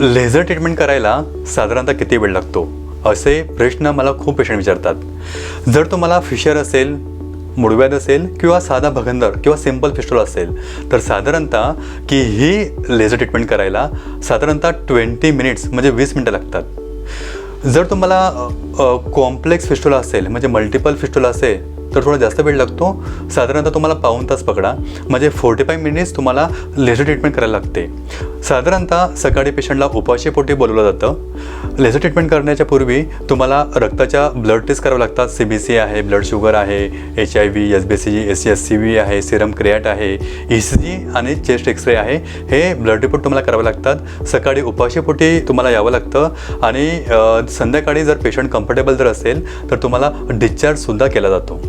Laser treatment करायला साधारणतः किती वेळ लागतो? असे प्रश्न मला खूप पेशंट विचारतात. जर तुम्हाला फिशर असेल मुडव्याद असेल किंवा साधा भगंदर किंवा सिंपल फिस्टोल असेल तर साधारणतः की ही लेझर ट्रीटमेंट करायला साधारणतः ट्वेंटी मिनिट्स म्हणजे वीस मिनटं लागतात. जर तुम्हाला कॉम्प्लेक्स फिस्टोला असेल म्हणजे मल्टिपल फिस्टोला असेल तर थोडा जास्त वेळ लागतो. साधारणतः तुम्हाला पाऊण तास पकडा. म्हणजे फोर्टी फाईव्ह मिनिट्स तुम्हाला लेझर ट्रीटमेंट करायला लागते. साधारणतः सकाळी पेशंटला उपाशीपोटी बोलवलं जातं. लेझर ट्रीटमेंट करण्याच्या पूर्वी तुम्हाला रक्ताच्या ब्लड टेस्ट करावं लागतात. सी बी सी आहे ब्लड शुगर आहे H I V S B C G S C S C V आहे सिरम क्रियाट आहे ई सी जी आणि चेस्ट एक्सरे आहे. हे ब्लड रिपोर्ट तुम्हाला करावे लागतात. सकाळी उपाशीपोटी तुम्हाला यावं लागतं. आणि संध्याकाळी जर पेशंट कम्फर्टेबल जर असेल तर तुम्हाला डिस्चार्जसुद्धा केला जातो.